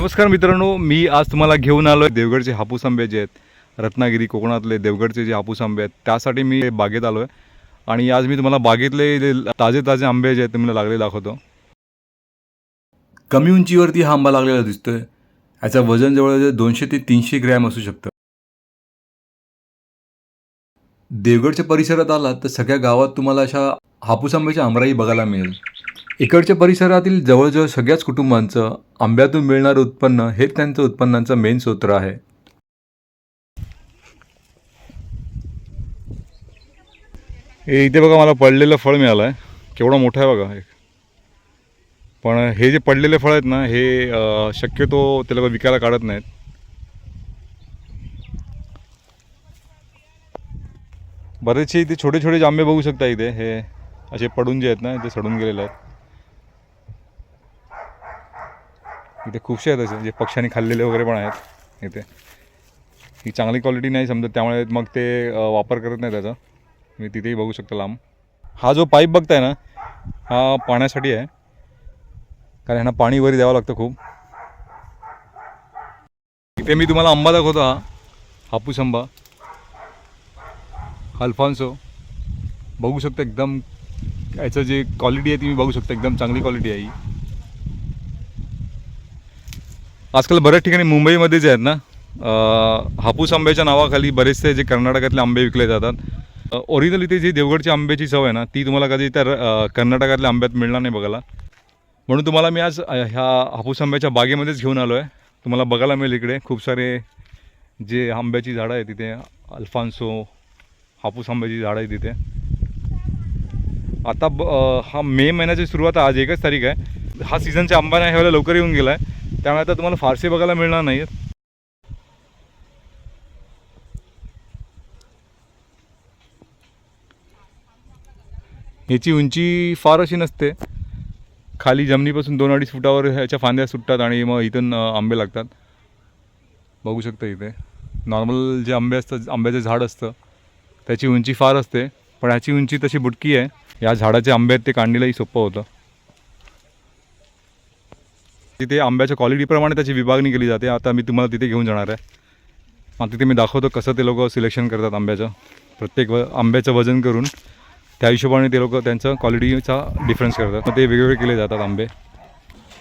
नमस्कार मित्रांनो मी आज तुम्हाला घेऊन आलो आहे देवगडचे हापूस आंबे जे आहेत रत्नागिरी कोकणातले देवगडचे जे हापूस आंबे आहेत त्यासाठी मी बागेत आलो आहे आणि आज मी तुम्हाला बागेतले जे ताजे ताजे आंबे जे आहेत तुम्हाला लागले दाखवतो. कमी उंचीवरती हा आंबा लागलेला दिसतोय. याचं वजन जवळजवळ दोनशे ते तीनशे ग्रॅम असू शकतं. देवगडच्या परिसरात आलात तर सगळ्या गावात तुम्हाला अशा हापूस आंब्याच्या आमराई बघायला मिळेल. इकडच्या परिसरातील जवळजवळ सगळ्याच कुटुंबांचं आंब्यातून मिळणारं उत्पन्न हेच त्यांचं उत्पन्नाचं मेन सूत्र आहे. हे इथे बघा मला पडलेलं फळ मिळालं आहे. केवढं मोठं आहे बघा एक पण हे जे पडलेले फळ आहेत ना हे शक्यतो ते लोक विकायला काढत नाहीत. बरेचसे इथे छोटे छोटे आंबे बघू शकता इथे. हे असे पडून जे आहेत ना ते सडून गेलेले आहेत. इथे खूपसे आहेत असे जे पक्ष्यांनी खाल्लेले वगैरे पण आहेत इथे. ही चांगली क्वालिटी नाही समजत त्यामुळे मग ते वापर करत नाही त्याचा. मी तिथेही बघू शकतो लांब. हा जो पाईप बघताय ना हा पाण्यासाठी आहे. कारण ह्यांना पाणी वरी द्यावं लागतं खूप. इथे मी तुम्हाला आंबा दाखवतो हा. हापूस आंबा. अल्फान्सो. बघू शकता एकदम याचं जे क्वालिटी आहे ती मी बघू शकता एकदम चांगली क्वालिटी आहे ही. आजकाल बऱ्याच ठिकाणी मुंबईमध्ये जे आहेत ना? हापूस आंब्याच्या नावाखाली बरेचसे जे कर्नाटकातले आंबे विकले जातात. ओरिजिनल इथे जी देवगडची आंब्याची चव आहे ना ती तुम्हाला कधी त्या कर्नाटकातल्या आंब्यात मिळणार नाही बघायला. म्हणून तुम्हाला मी आज ह्या हापूस आंब्याच्या बागेमध्येच घेऊन आलो आहे तुम्हाला बघायला मिळेल इकडे. खूप सारे जे आंब्याची झाडं आहेत तिथे अल्फान्सो हापूस आंब्याची झाडं आहेत तिथे. आता ब हा मे महिन्याची सुरुवात आज एकच तारीख आहे. हा सीझनचा आंबा नाही ह्यावेळेला लवकर येऊन गेला आहे त्यामुळे आता तुम्हाला फारसे बघायला मिळणार नाही याची उंची फार अशी नसते. खाली जमिनीपासून दोन अडीच फुटावर ह्याच्या फांद्या सुटतात आणि मग इथून आंबे लागतात. बघू शकता इथे. नॉर्मल जे आंबे असतात आंब्याचं झाड असतं त्याची उंची फार असते. पण ह्याची उंची तशी बुटकी आहे. या झाडाचे आंबे आहेत ते काढणीलाही सोपं होतं. तिथे आंब्याच्या क्वालिटीप्रमाणे त्याची विभागणी केली जाते. आता मी तुम्हाला तिथे घेऊन जाणार आहे. मग तिथे मी दाखवतो कसं ते लोक सिलेक्शन करतात आंब्याचं. प्रत्येक व आंब्याचं वजन करून त्या हिशोबाने ते लोक त्यांचं क्वालिटीचा डिफरन्स करतात. मग ते वेगवेगळे केले जातात आंबे.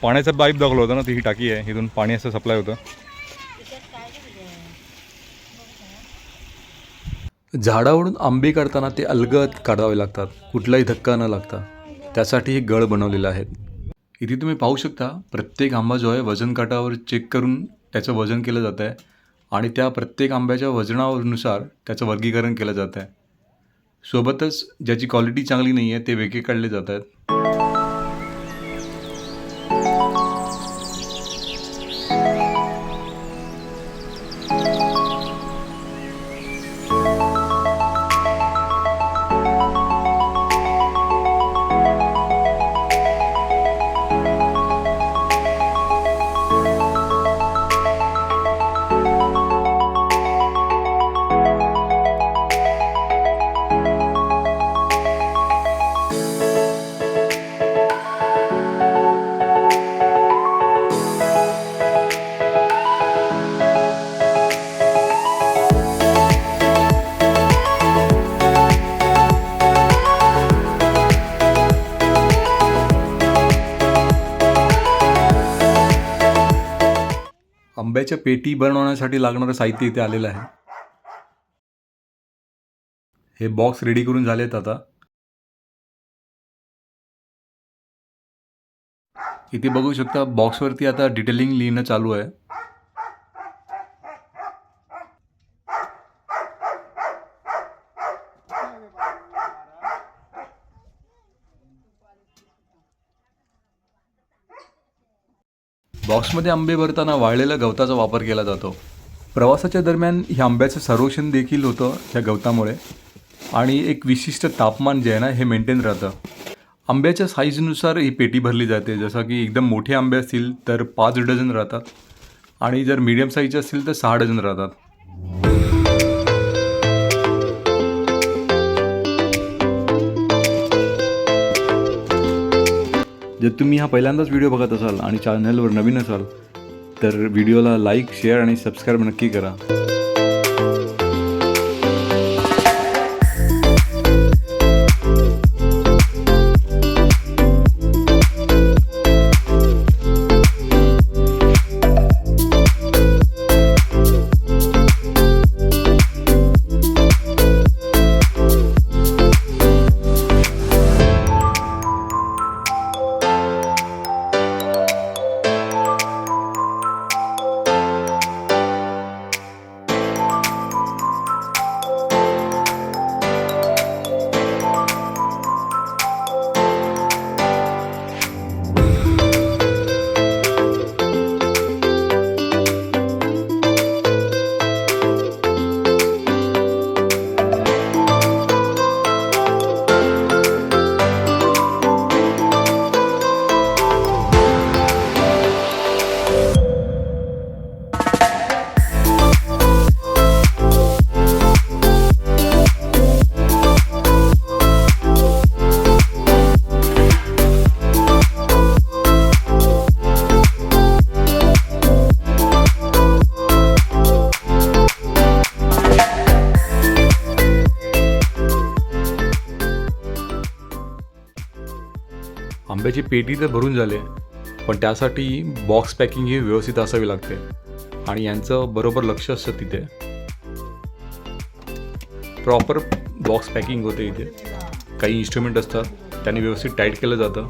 पाण्याचा पाईप दाखवलं होतं ना ती ही टाकी आहे. इथून पाणी असं सप्लाय होतं. झाडावरून आंबे काढताना ते अलगद काढावे लागतात. कुठलाही धक्का न लागता. त्यासाठी हे गळ बनवलेलं आहेत. इथे तुम्ही पाहू शकता प्रत्येक आंबा जो आहे वजन काटावर चेक करून त्याचं वजन केलं जातं आहे. आणि त्या प्रत्येक आंब्याच्या वजनानुसार त्याचं वर्गीकरण केलं जातं आहे. सोबतच ज्याची क्वालिटी चांगली नाही आहे ते वेगळे काढले जात आहेत. आंब्याच्या पेटी बनवण्यासाठी लागणारं साहित्य इथे आलेलं आहे. हे बॉक्स रेडी करून झालेत आता. इथे बघू शकता बॉक्सवरती आता डिटेलिंग लिहिणं चालू आहे. बॉक्समध्ये आंबे भरताना वाळलेल्या गवताचा वापर केला जातो. प्रवासाच्या दरम्यान ह्या आंब्याचं संरक्षण देखील होतं ह्या गवतामुळे. आणि एक विशिष्ट तापमान जे आहे ना हे मेंटेन राहतं. आंब्याच्या साईजनुसार ही पेटी भरली जाते. जसं की एकदम मोठे आंबे असतील तर पाच डझन राहतात. आणि जर मीडियम साईजचे असतील तर सहा डझन राहतात. जर तुम्ही हा पहिल्यांदाच व्हिडिओ बघत असाल आणि चॅनलवर नवीन असाल तर व्हिडिओला लाईक शेअर आणि सबस्क्राईब नक्की करा. त्याची पेटी तर भरून झाले पण त्यासाठी बॉक्स पॅकिंग ही व्यवस्थित असावी लागते. आणि यांचं बरोबर लक्ष असतं तिथे. प्रॉपर बॉक्स पॅकिंग होते इथे. काही इन्स्ट्रुमेंट असतात त्यांनी व्यवस्थित टाईट केलं जातं.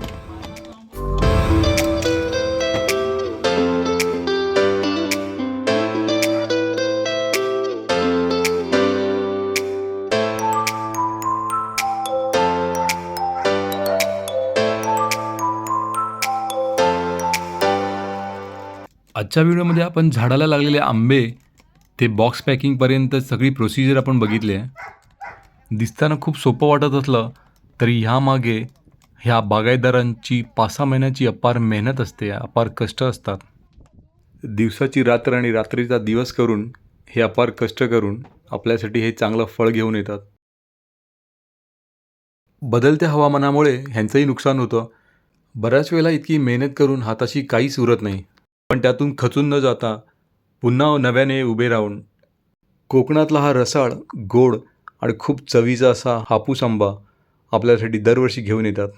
आजच्या व्हिडिओमध्ये आपण झाडाला लागलेले आंबे ते बॉक्स पॅकिंगपर्यंत सगळी प्रोसिजर आपण बघितली आहे. दिसताना खूप सोपं वाटत असलं तरी ह्यामागे ह्या बागायतदारांची पाच सहा महिन्याची अपार मेहनत असते अपार कष्ट असतात. दिवसाची रात्र आणि रात्रीचा दिवस करून हे अपार कष्ट करून आपल्यासाठी हे चांगलं फळ घेऊन येतात. बदलत्या हवामानामुळे ह्यांचंही नुकसान होतं. बऱ्याच वेळेला इतकी मेहनत करून हाताशी काहीच उरत नाही. पण त्यातून खचून न जाता पुन्हा नव्याने उभे राहून. कोकणातला हा रसाळ गोड आणि खूप चवीचा असा हापूस आंबा आपल्यासाठी दरवर्षी घेऊन येतात.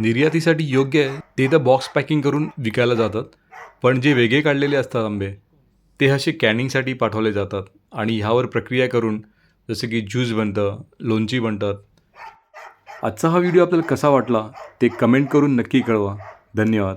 निर्यातीसाठी योग्य आहे ते तर बॉक्स पॅकिंग करून विकायला जातात. पण जे वेगळे काढलेले असतात आंबे ते असे कॅनिंगसाठी पाठवले जातात आणि ह्यावर प्रक्रिया करून जसं की ज्यूस बनतं लोणची बनतात. आजचा हा व्हिडिओ आपल्याला कसा वाटला ते कमेंट करून नक्की कळवा. धन्यवाद.